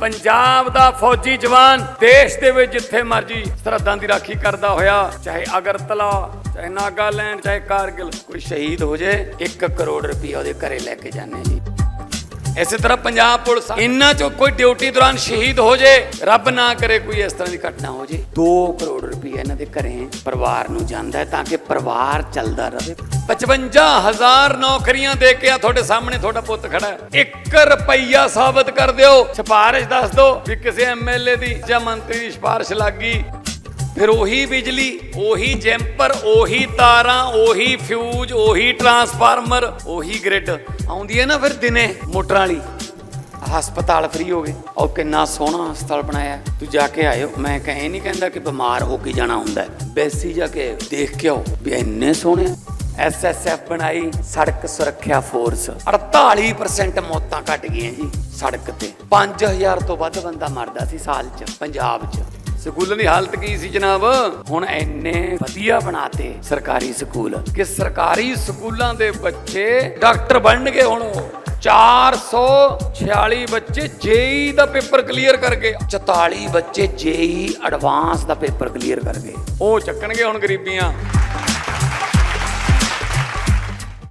ਪੰਜਾਬ ਦਾ ਫੌਜੀ ਜਵਾਨ ਦੇਸ਼ ਦੇ ਵਿੱਚ ਜਿੱਥੇ ਮਰਜ਼ੀ ਸਰਹੱਦਾਂ ਦੀ ਰਾਖੀ ਕਰਦਾ ਹੋਇਆ, ਚਾਹੇ ਅਗਰਤਲਾ, ਚਾਹੇ ਨਾਗਾਲੈਂਡ, ਚਾਹੇ ਕਾਰਗਿਲ, ਕੋਈ ਸ਼ਹੀਦ ਹੋ ਜੇ 1 ਕਰੋੜ ਰੁਪਏ ਉਹਦੇ ਘਰੇ ਲੈ ਕੇ ਜਾਂਦੇ ਜੀ। ਇਸੇ ਤਰ੍ਹਾਂ ਪੰਜਾਬ ਪੁਲਿਸ ਇੰਨਾ ਚੋਂ ਕੋਈ ਡਿਊਟੀ ਦੌਰਾਨ ਸ਼ਹੀਦ ਹੋ ਜੇ, ਰੱਬ ਨਾ ਕਰੇ ਕੋਈ ਇਸ ਤਰ੍ਹਾਂ ਦੀ ਘਟਨਾ ਹੋ ਜੇ। 2 ਕਰੋੜ ਰੁਪਏ ਇਹਨਾਂ ਦੇ ਘਰੇ ਪਰਿਵਾਰ ਨੂੰ ਜਾਂਦਾ ਤਾਂ ਕਿ ਪਰਿਵਾਰ ਚੱਲਦਾ ਰਹੇ। 55000 ਨੌਕਰੀਆਂ ਦੇ ਕੇ ਆ ਤੁਹਾਡੇ ਸਾਹਮਣੇ ਤੁਹਾਡਾ ਪੁੱਤ ਖੜਾ ਹੈ। 1 ਰੁਪਈਆ ਸਾਬਤ ਕਰ ਦਿਓ। ਸਿਫਾਰਿਸ਼ ਦੱਸ ਦਿਓ ਵੀ ਕਿਸੇ ਐਮਐਲਏ ਦੀ ਜਾਂ ਮੰਤਰੀ ਦੀ ਸਿਫਾਰਿਸ਼ ਲੱਗ ਗਈ। ਫਿਰ ਉਹੀ ਬਿਜਲੀ, ਉਹੀ ਜੈਂਪਰ, ਉਹੀ ਤਾਰਾਂ, ਉਹੀ ਫਿਊਜ਼, ਉਹੀ ਟਰਾਂਸਫਾਰਮਰ, ਉਹੀ ਗ੍ਰਿਡ। ਆਉਂਦੀ ਹੈ ਨਾ ਫਿਰ ਦਿਨੇ ਮੋਟਰਾਂ ਵਾਲੀ। ਹਸਪਤਾਲ ਫ੍ਰੀ ਹੋ ਗਏ। ਉਹ ਕਿੰਨਾ ਸੋਹਣਾ ਹਸਪਤਾਲ ਬਣਾਇਆ ਤੂੰ ਜਾ ਕੇ ਆਇਓ। ਮੈਂ ਕਹੇ ਨਹੀਂ ਕਹਿੰਦਾ ਕਿ ਬਿਮਾਰ ਹੋ ਕੇ ਜਾਣਾ ਹੁੰਦਾ ਹੈ। ਬੈਸੀ ਜਾ ਕੇ ਦੇਖ ਕੇ ਆਓ ਵੀ ਇੰਨੇ ਸੋਹਣੇ ਐਸਐਸਐਫ ਬਣਾਈ, ਸੜਕ ਸੁਰੱਖਿਆ ਫੋਰਸ 48% ਮੌਤਾਂ ਘਟ ਗਈਆਂ ਜੀ ਸੜਕ ਤੇ। 5000 ਤੋਂ ਵੱਧ ਬੰਦਾ ਮਰਦਾ ਸੀ ਸਾਲ 'ਚ, ਪੰਜਾਬ 'ਚ। ਸਕੂਲਾਂ ਦੀ ਹਾਲਤ ਕੀ ਸੀ ਜਨਾਬ? ਹੁਣ ਇੰਨੇ ਵਧੀਆ ਬਣਾਤੇ ਸਰਕਾਰੀ ਸਕੂਲ ਕਿ ਸਰਕਾਰੀ ਸਕੂਲਾਂ ਦੇ ਬੱਚੇ ਡਾਕਟਰ ਬਣਨਗੇ ਹੁਣ ਉਹ। 446 ਬੱਚੇ ਜੇਈ ਦਾ ਪੇਪਰ ਕਲੀਅਰ ਕਰ ਗਏ 44 ਬੱਚੇ ਜੇਈ ਐਡਵਾਂਸ ਦਾ ਪੇਪਰ ਕਲੀਅਰ ਕਰ ਗਏ ਉਹ ਚੱਕਣਗੇ ਹੁਣ ਗਰੀਬੀਆਂ।